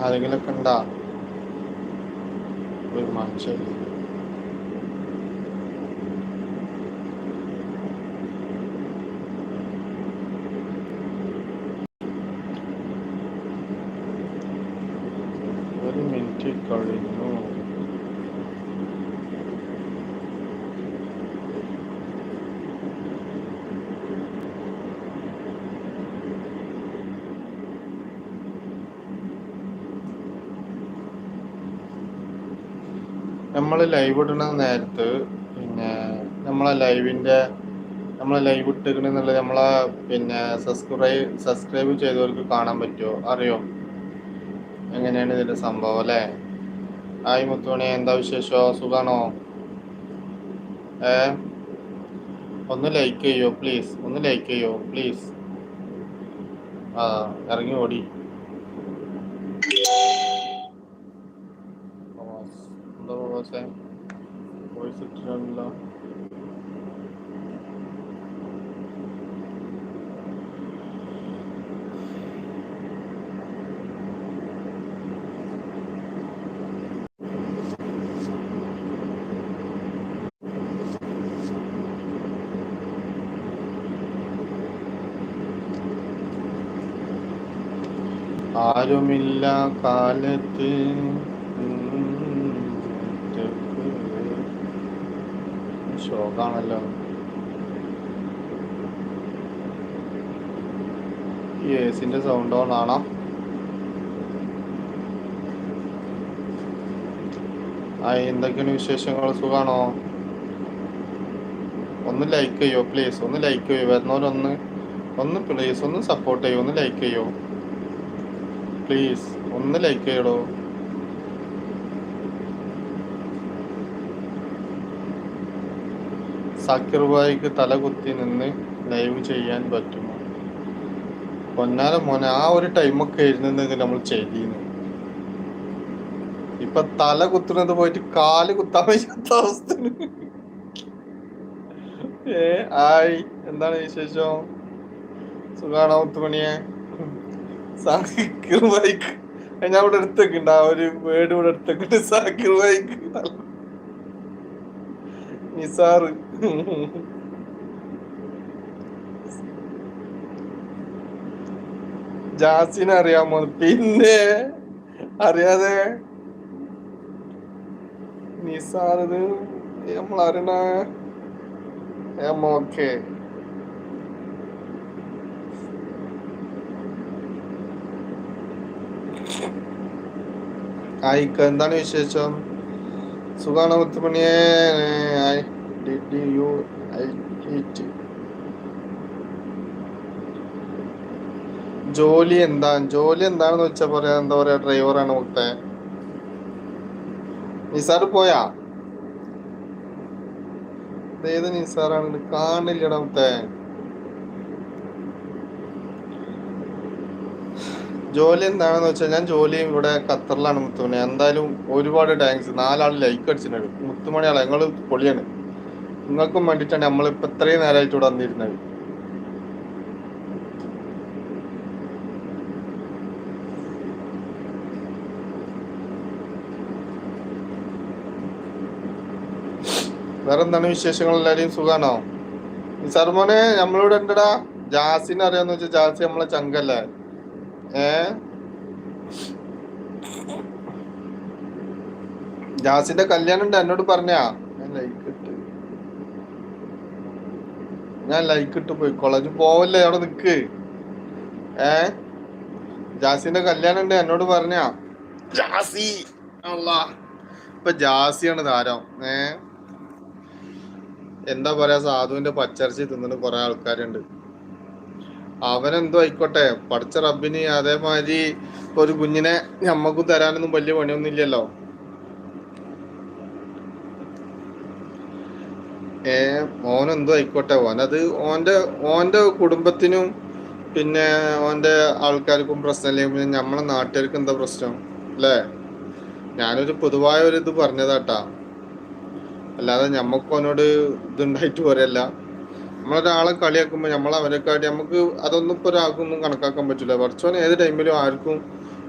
ആരെങ്കിലൊക്കെ ഉണ്ടാ? ഒരു മനുഷ്യൻ നമ്മൾ ലൈവ് ഇടുന്ന നേരത്ത് പിന്നെ നമ്മളെ ലൈവിന്റെ നമ്മൾ ലൈവ് ഇട്ടിരിക്കണെന്നുള്ളത് നമ്മളെ പിന്നെ സബ്സ്ക്രൈബ് സബ്സ്ക്രൈബ് ചെയ്തവർക്ക് കാണാൻ പറ്റുമോ അറിയോ? എങ്ങനെയാണ് ഇതിന്റെ സംഭവം അല്ലേ? ആയി മുത്തുമണി എന്താ വിശേഷോ? സുഖാണോ? ഏ ഒന്ന് ലൈക്ക് ചെയ്യോ പ്ലീസ് ഒന്ന് ലൈക്ക് ചെയ്യോ പ്ലീസ് ആ ഇറങ്ങി ഓടി. പ്രവാസേ വോയിസ് ഇട്ടിട്ടുണ്ടല്ലോ ആരുമില്ല കാലത്ത് ഷോക്കാണല്ലോ ഈ ഏസിന്റെ സൗണ്ട് ആണോ? ആ എന്തൊക്കെയാണ് വിശേഷങ്ങൾ? സുഖാണോ? ഒന്ന് ലൈക്ക് ചെയ്യോ പ്ലീസ് ഒന്ന് ലൈക്ക് ചെയ്യോ വരുന്നവരൊന്ന് ഒന്ന് പ്ലീസ് ഒന്ന് സപ്പോർട്ട് ചെയ്യോ ഒന്ന് ലൈക്ക് ചെയ്യോ? പ്ലീസ് ഒന്ന് ലൈക്ക് ചെയ്യടോ. സക്കിർ തലകുത്തി തല കുത്തി നിന്ന് ലൈവ് ചെയ്യാൻ പറ്റുമോ? പൊന്നാല മോനെ ആ ഒരു ടൈമൊക്കെ ആയിരുന്നെങ്കിൽ നമ്മൾ ചെയ്തിരുന്നു. ഇപ്പൊ തല കുത്തുന്നത് പോയിട്ട് കാൽ കുത്താൻ വയ്യാത്ത അവസ്ഥ ഏ ആയി. എന്താണ് വിശേഷം? സുഖാണോ മുത്തുമണിയെ? സാക്കിർ ബൈക്ക് ഞാൻ ഇവിടെ എടുത്തേക്കുണ്ട് ആ ഒരു വേർഡ് ഇവിടെ എടുത്തേക്കുണ്ട് സാക്കിർ ബൈക്ക് നിസാറ്. ജാസിനെ അറിയാമോ? പിന്നെ അറിയാതെ നിസാറത് നമ്മൾ അറിയണ ഓക്കെ. ആയിക്ക എന്താണ് വിശേഷം? സുഖാണോ മുത്തുമണിയെ? ഡിഡ് യു ഐ ഇറ്റ് ജോലി എന്താ? ജോലി എന്താണെന്ന് വെച്ചാ പറയാ എന്താ പറയാ ഡ്രൈവറാണ് മുക്തെ നിസാർ പോയാ? ഏത് നിസാറാണ്? കാണില്ലടാ മുക്തെ ജോലി എന്താണെന്ന് വെച്ചാൽ ഞാൻ ജോലി ഇവിടെ ഖത്തറിലാണ് മുത്തുമണി. എന്തായാലും ഒരുപാട് താങ്ക്സ് നാലാൾ ലൈക്ക് അടിച്ചിട്ടുണ്ട്. മുത്തുമണിയാളെ ഞങ്ങൾ പൊളിയാണ്. നിങ്ങൾക്കും വേണ്ടിയിട്ടാണ് ഇപ്പൊ ഇത്രയും നേരമായിട്ട് ഇവിടെ വന്നിരുന്നത്. വേറെ എന്താണ് വിശേഷങ്ങൾ? എല്ലാരെയും സുഖാണോ? സർമോനെ നമ്മളിവിടെ എന്താടാ? ജാസിനെ അറിയാന്ന് വെച്ചാൽ ജാസി നമ്മളെ ചങ്കല്ലേ? ജാസിന്റെ കല്യാണം ഉണ്ട് എന്നോട് പറഞ്ഞാ. ഞാൻ ലൈക്ക് ഇട്ട്. ഞാൻ ലൈക്ക് ഇട്ട് പോയി. കോളേജ് പോവല്ലേ അവിടെ നിക്ക്. ഏ? ജാസിന്റെ കല്യാണം ഉണ്ട് എന്നോട് പറഞ്ഞാ. ജാസി. ഇപ്പൊ ജാസിയാണ് താരം. ഏ? എന്താ പറയാ സാധുവിന്റെ പച്ചരച്ചി തിന്നിട്ട് കുറെ ആൾക്കാരുണ്ട്. അവനെന്തോ ആയിക്കോട്ടെ പഠിച്ച റബ്ബിന് അതേമാതിരി ഒരു കുഞ്ഞിനെ നമ്മക്കും തരാനൊന്നും വലിയ പണിയൊന്നും ഇല്ലല്ലോ ഏ ഓനെന്തോ ആയിക്കോട്ടെ ഓനത് ഓന്റെ ഓന്റെ കുടുംബത്തിനും പിന്നെ ഓന്റെ ആൾക്കാർക്കും പ്രശ്നമില്ലെങ്കിൽ പിന്നെ നമ്മളെ നാട്ടുകാർക്ക് എന്താ പ്രശ്നം അല്ലേ? ഞാനൊരു പൊതുവായ ഒരു ഇത് പറഞ്ഞതാട്ടാ. അല്ലാതെ ഞമ്മക്ക് അവനോട് ഇതുണ്ടായിട്ട് പോരല്ല. നമ്മളൊരാളെ കളിയാക്കുമ്പോൾ നമ്മൾ അവനെക്കാട്ടി നമുക്ക് അതൊന്നും ഇപ്പൊ ഒരാൾക്കൊന്നും കണക്കാക്കാൻ പറ്റില്ല പഠിച്ചോൻ ഏത് ടൈമിലും ആർക്കും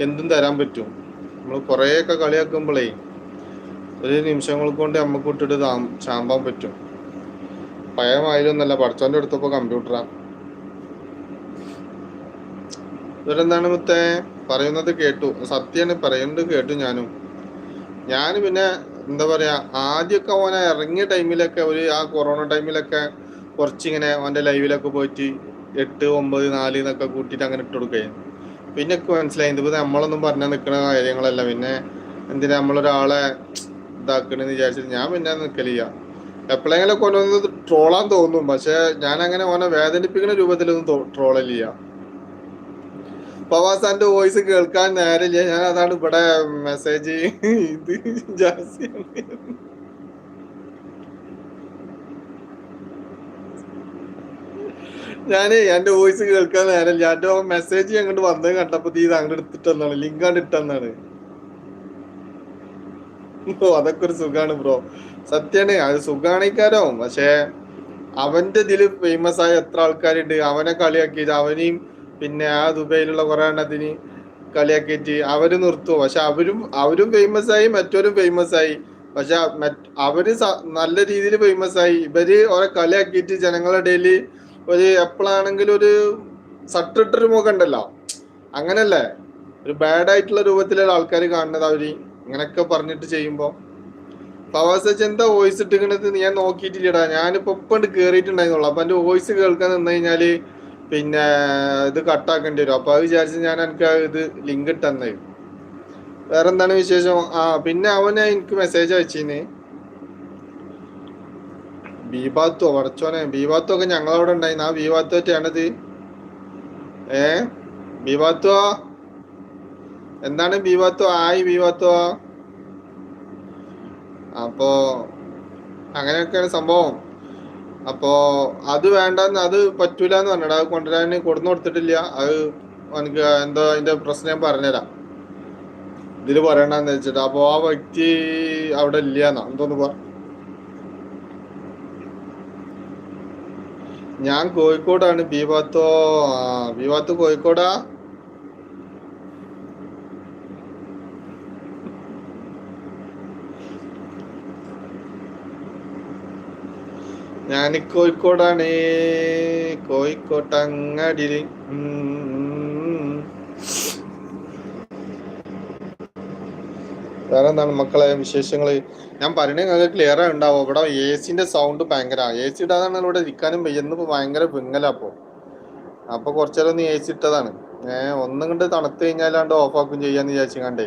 എന്തും തരാൻ പറ്റും. നമ്മൾ കുറേയൊക്കെ കളിയാക്കുമ്പോഴേ ഒരു നിമിഷങ്ങൾ കൊണ്ട് നമുക്ക് ഇട്ടിട്ട് ചാമ്പാൻ പറ്റും. പഴയ മാതിരിയൊന്നല്ല പഠിച്ചോന്റെ അടുത്തപ്പോ കമ്പ്യൂട്ടറാ. ഇവരെന്താണ് മുത്തേ? പറയുന്നത് കേട്ടു. സത്യാണ് പറയുന്നത് കേട്ടു ഞാനും. ഞാൻ പിന്നെ എന്താ പറയാ ആദ്യമൊക്കെ ഓനെ ഇറങ്ങിയ ടൈമിലൊക്കെ ഒരു ആ കൊറോണ ടൈമിലൊക്കെ കുറച്ചിങ്ങനെ അവന്റെ ലൈവിലൊക്കെ പോയിട്ട് എട്ട് ഒമ്പത് നാല് എന്നൊക്കെ കൂട്ടിയിട്ട് അങ്ങനെ ഇട്ട് കൊടുക്കുകയായിരുന്നു പിന്നെ ഒക്കെ മനസ്സിലായി ഇത് നമ്മളൊന്നും പറഞ്ഞാൽ നിൽക്കുന്ന കാര്യങ്ങളല്ല. പിന്നെ എന്തിനാ നമ്മളൊരാളെ ഇതാക്കണെന്ന് വിചാരിച്ചിട്ട് ഞാൻ പിന്നെ നിൽക്കലില്ല എപ്പോഴെങ്കിലും കൊണ്ടുവന്നത് ട്രോളാൻ തോന്നും. പക്ഷെ ഞാൻ അങ്ങനെ ഓനെ വേദനിപ്പിക്കുന്ന രൂപത്തിലൊന്നും ട്രോളലില്ല. പവാസാന്റെ വോയിസ് കേൾക്കാൻ നേരമില്ല. ഞാൻ അതാണ് ഇവിടെ മെസ്സേജ് ഇത് ജാസിയാണ് ഞാൻ എന്റെ വോയിസ് കേൾക്കാൻ നേരല്ല എന്റെ മെസ്സേജ് അങ്ങോട്ട് വന്നത് കണ്ടപ്പോ ഇത് അങ്ങോട്ട് എടുത്തിട്ടെന്നാണ്. ലിങ്ക് അങ്ങോട്ട് ഇട്ടെന്നാണ്. അതൊക്കെ ഒരു സുഖാണ് ബ്രോ സത്യാണ് അത് സുഖാണിക്കാരാവും പക്ഷേ അവന്റെ ഇതിൽ ഫേമസ് ആയ എത്ര ആൾക്കാരുണ്ട്. അവനെ കളിയാക്കിയിട്ട് അവനെയും പിന്നെ ആ ദുബൈയിലുള്ള കുറെ എണ്ണത്തിന് കളിയാക്കിയിട്ട് അവർ നിർത്തും. പക്ഷെ അവരും അവരും ഫേമസ് ആയി മറ്റവരും ഫേമസ് ആയി. പക്ഷെ അവർ നല്ല രീതിയിൽ ഫേമസ് ആയി. ഇവർ ഓരോ കളിയാക്കിയിട്ട് ജനങ്ങളുടെ ഇടയിൽ ഒരു എപ്പോഴാണെങ്കിൽ ഒരു സട്ടിട്ടൊരു മുഖം ഉണ്ടല്ലോ അങ്ങനല്ലേ? ഒരു ബാഡ് ആയിട്ടുള്ള രൂപത്തിലുള്ള ആൾക്കാർ കാണുന്നത് അവർ ഇങ്ങനൊക്കെ പറഞ്ഞിട്ട് ചെയ്യുമ്പോ. പവാസ് എന്താ വോയിസ് ഇട്ടിക്കണത് ഞാൻ നോക്കിയിട്ടില്ലടാ. ഞാനിപ്പോ ഇപ്പം കേറിയിട്ടുണ്ടായിരുന്നുള്ളു. അപ്പൊ എന്റെ വോയിസ് കേൾക്കാൻ നിന്ന് കഴിഞ്ഞാൽ പിന്നെ ഇത് കട്ടാക്കേണ്ടി വരും. അപ്പൊ അത് വിചാരിച്ച് ഞാൻ എനിക്ക് ഇത് ലിങ്ക് ഇട്ടെന്നേ വേറെന്താണ് വിശേഷം? ആ പിന്നെ അവനെ എനിക്ക് മെസ്സേജ് അയച്ചിന്. ബീബാത്തോ വടച്ചോനെ ബീബാത്തോ ഒക്കെ ഞങ്ങളവിടെ ഉണ്ടായിരുന്നു ആ ബീബാത്തോറ്റാണത് ഏ? ബീബാത്തോ എന്താണ് ബീബാത്തോ ആയി ബീബാത്തോ അപ്പോ അങ്ങനെയൊക്കെയാണ് സംഭവം. അപ്പോ അത് വേണ്ടെന്ന് അത് പറ്റൂല എന്ന് പറഞ്ഞിട്ട് അത് കൊണ്ടുവരാൻ കൊടുന്നു കൊടുത്തിട്ടില്ല. അത് എനിക്ക് എന്തോ അതിന്റെ പ്രശ്നം ഞാൻ പറഞ്ഞുതരാം. ഇതിൽ പറയണ്ടെന്ന് വെച്ചിട്ട്. അപ്പോ ആ വ്യക്തി അവിടെ ഇല്ലാന്നാ എന്തോന്ന് പറ. ഞാൻ കോഴിക്കോടാണ്. ബീവാത്തോ ആ ബീവാത്ത് കോഴിക്കോടാ? ഞാൻ കോഴിക്കോടാണ്. കോഴിക്കോട്ടങ്ങാടിയിൽ ഉം. വേറെ എന്താണ് മക്കളെ വിശേഷങ്ങൾ? ഞാൻ പറയണേ നിങ്ങൾക്ക് ക്ലിയർ ഉണ്ടാവും ഇവിടെ എ സിന്റെ സൗണ്ട് ഭയങ്കര എ സി ഇടാതാണ് ഇവിടെ ഇരിക്കാനും വയ്യുന്നു ഭയങ്കര പിങ്ങലപ്പോ അപ്പൊ അപ്പൊ കുറച്ചേരം ഒന്ന് എ സി ഇട്ടതാണ്. ഏഹ് ഒന്നും കണ്ട് തണുത്ത് കഴിഞ്ഞാലാണ്ട് ഓഫ് ആക്കും ചെയ്യാന്ന് വിചാരിച്ചു കണ്ടേ.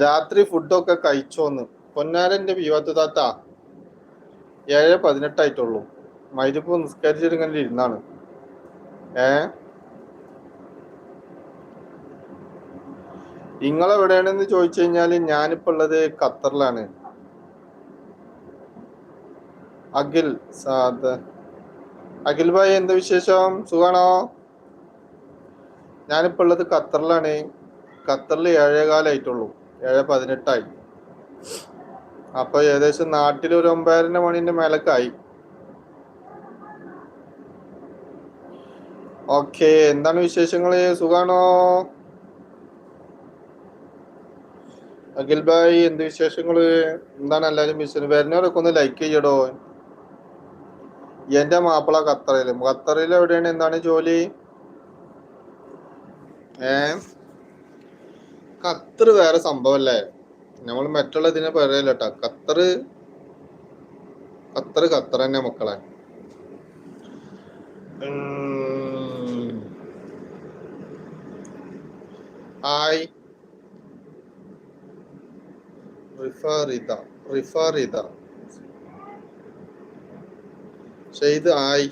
രാത്രി ഫുഡൊക്കെ കഴിച്ചോന്ന്. പൊന്നാരന്റെ വിവാദ താത്ത. ഏഴ് പതിനെട്ടായിട്ടുള്ളൂ. മൈരിപ്പ് നിസ്കരിച്ചിട്ട് ഇങ്ങനെ ഇരുന്നാണ്. ഏ? നിങ്ങളെവിടെയാണെന്ന് ചോദിച്ചു കഴിഞ്ഞാൽ ഞാനിപ്പോ ഉള്ളത് ഖത്തറിലാണ്. അഖിൽ സാദ്. അഖിൽ ഭായി എന്താ വിശേഷം? സുഖാണോ? ഞാനിപ്പോ ഉള്ളത് ഖത്തറിലാണ്. ഖത്തറിൽ ഏഴേകാലായിട്ടുള്ളൂ. ഏഴ് പതിനെട്ടായി. അപ്പൊ ഏകദേശം നാട്ടിൽ ഒരു ഒമ്പതര മണിന്റെ മേലക്കായി. ഓക്കെ എന്താണ് വിശേഷങ്ങൾ? സുഖാണോ? അഖിൽ ഭായ് എന്ത് വിശേഷങ്ങൾ എന്താണ് എല്ലാരും വിശേഷം വരുന്നവരൊക്കെ ഒന്ന് ലൈക്ക് ചെയ്യടോ. എന്റെ മാപ്പിള ഖത്തറയിൽ ഖത്തറിൽ എവിടെയാണ്? എന്താണ് ജോലി? ഏ? ഖത്തർ വേറെ സംഭവല്ലേ? നമ്മൾ മറ്റുള്ള ഇതിനെ പറയല്ല കേട്ടോ ഖത്തർ ഖത്തർ ഖത്തർ തന്നെ മക്കളെ. ഹായ്. റിഫാറിത റിഫാറിത ഷെയ്ദ് ആയി.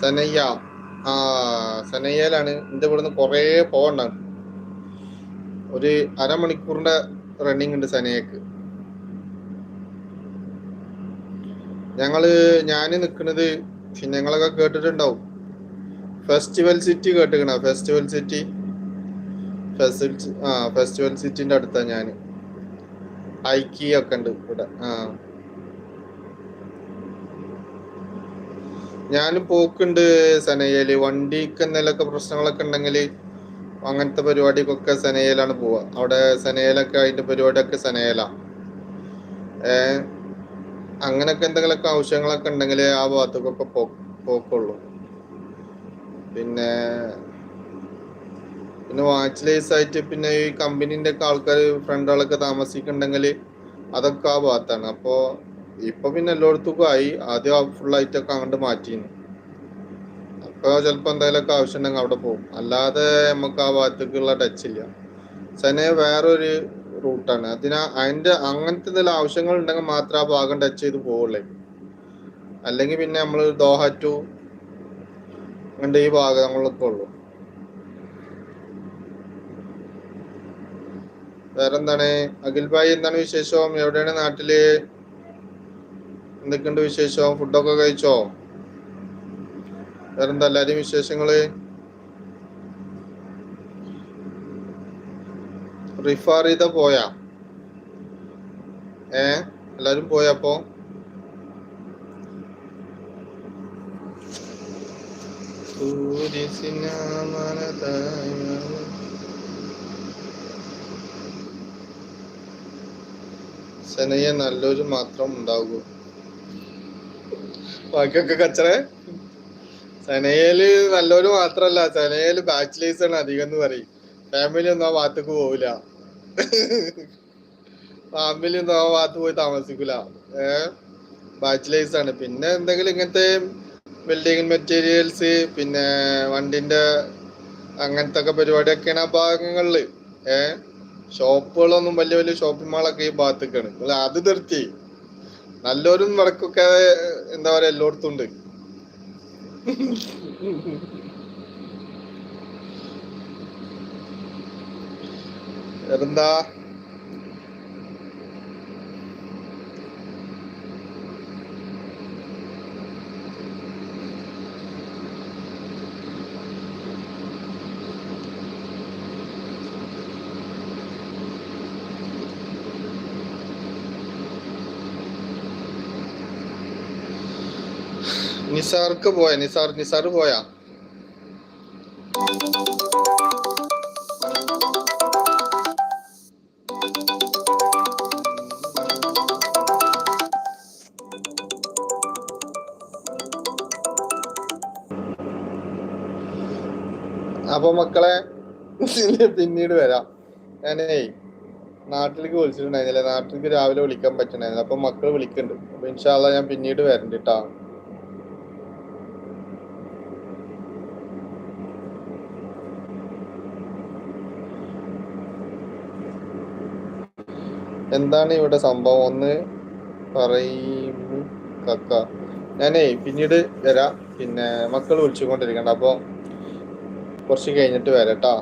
സനയ്യ. ആ സനയ്യയിലാണ് എന്റെ ഇവിടുന്ന് കുറേ പോകണ്ടാണ് ഒരു അരമണിക്കൂറിന്റെ റണ്ണിങ് ഉണ്ട് സനയ്യക്ക്. ഞങ്ങൾ ഞാൻ നിൽക്കുന്നത് ഞങ്ങളൊക്കെ കേട്ടിട്ടുണ്ടാവും. ഫെസ്റ്റിവൽ സിറ്റി കേട്ടിക്കണ ഫെസ്റ്റിവൽ സിറ്റി ഫെസ്റ്റിവൽ ആ ഫെസ്റ്റിവൽ സിറ്റിന്റെ അടുത്താണ് ഞാൻ ഐക്കി ഒക്കെ ഉണ്ട് ഇവിടെ. ആ. ഞാനും പോക്കുണ്ട് സനയയിൽ. വണ്ടിക്ക് എന്തെങ്കിലുമൊക്കെ പ്രശ്നങ്ങളൊക്കെ ഉണ്ടെങ്കിൽ അങ്ങനത്തെ പരിപാടിക്കൊക്കെ സനയയിലാണ് പോവുക അവിടെ സനയയിലൊക്കെ അതിന്റെ പരിപാടിയൊക്കെ സനയയിലാണ് ഏ അങ്ങനൊക്കെ എന്തെങ്കിലുമൊക്കെ ആവശ്യങ്ങളൊക്കെ ഉണ്ടെങ്കിൽ ആ ഭാഗത്തേക്കൊക്കെ പോ പോക്കുള്ളൂ. പിന്നെ പിന്നെ വാച്ച് ആയിട്ട് പിന്നെ ഈ കമ്പനീന്റെ ഒക്കെ ആൾക്കാർ ഫ്രണ്ടുകളൊക്കെ താമസിക്കുന്നുണ്ടെങ്കിൽ അതൊക്കെ ആ ഭാഗത്താണ്. അപ്പോ ഇപ്പൊ പിന്നെ എല്ലായിടത്തും ആയി. ആദ്യം ഫുൾ ആയിട്ടൊക്കെ അങ്ങോട്ട് മാറ്റിയിരുന്നു. അപ്പോൾ ചിലപ്പോ എന്തെങ്കിലുമൊക്കെ ആവശ്യം ഉണ്ടെങ്കിൽ അവിടെ പോകും. അല്ലാതെ നമുക്ക് ആ ഭാഗത്തേക്കുള്ള ടച്ച് ഇല്ല. സനെ വേറൊരു റൂട്ടാണ് അതിന് അതിന്റെ അങ്ങനത്തെ എന്തെങ്കിലും ആവശ്യങ്ങൾ ഉണ്ടെങ്കിൽ മാത്രം ആ ഭാഗം ടച്ച് ചെയ്ത് പോവുള്ളേ. അല്ലെങ്കിൽ പിന്നെ നമ്മൾ ദോഹ ടു അങ്ങനത്തെ ഈ ഭാഗങ്ങളൊക്കെ ഉള്ളു. വേറെന്താണ്? അഖിൽ ഭായി എന്താണ് വിശേഷം? എവിടെയാണ് നാട്ടിൽ? എന്തൊക്കെയുണ്ട് വിശേഷം? ഫുഡൊക്കെ കഴിച്ചോ? വേറെന്താ എല്ലാരും വിശേഷങ്ങൾ? റിഫാറിത പോയാ? ഏ? എല്ലാരും പോയപ്പോ സനയെ നല്ലൊരു മാത്രം ഉണ്ടാകൂ ബാക്കിയൊക്കെ കച്ചറേ? സെനയിൽ നല്ലൊരു മാത്രല്ല സെനയിൽ ബാച്ചിലേഴ്സ് ആണ് അധികം എന്ന് പറയും. ഫാമിലി ഒന്നും ആ ഭാഗത്തേക്ക് പോവില്ല. ഫാമിലി ഒന്നും ആ ഭാഗത്ത് പോയി താമസിക്കൂല. ഏ? ബാച്ചിലേഴ്സ് ആണ്. പിന്നെ എന്തെങ്കിലും ഇങ്ങനത്തെ ബിൽഡിംഗ് മെറ്റീരിയൽസ് പിന്നെ വണ്ടിന്റെ അങ്ങനത്തെ ഒക്കെ പരിപാടിയൊക്കെയാണ് ആ ഭാഗങ്ങളിൽ. ഏ? ഷോപ്പുകളൊന്നും വലിയ വലിയ ഷോപ്പിംഗ് മാളൊക്കെ ഈ ഭാഗത്തേക്കാണ് നിങ്ങൾ അത് നിർത്തി. നല്ലൊരു വടക്കൊക്കെ എന്താ പറയാ എല്ലായിടത്തും ഉണ്ട്. വേറെന്താ? നിസാർക്ക് പോയ നിസാർ നിസാർ പോയാ. അപ്പൊ മക്കളെ പിന്നീട് വരാം. ഞാനേ നാട്ടിലേക്ക് വിളിച്ചിട്ടുണ്ടായിരുന്നില്ല. നാട്ടിലേക്ക് രാവിലെ വിളിക്കാൻ പറ്റണായിരുന്നു അപ്പൊ മക്കൾ വിളിക്കുന്നുണ്ട്. അപ്പൊ ഇൻഷാല്ല ഞാൻ പിന്നീട് വരണ്ട് കേട്ടാ എന്താണ് ഇവിടെ സംഭവം? ഒന്ന് പറയും. കക്ക. ഞാനേ പിന്നീട് വരാം. പിന്നെ മക്കൾ വിളിച്ചുകൊണ്ടിരിക്കണ്ട. അപ്പോൾ കുറച്ച് കഴിഞ്ഞിട്ട് വരാം ട്ടാ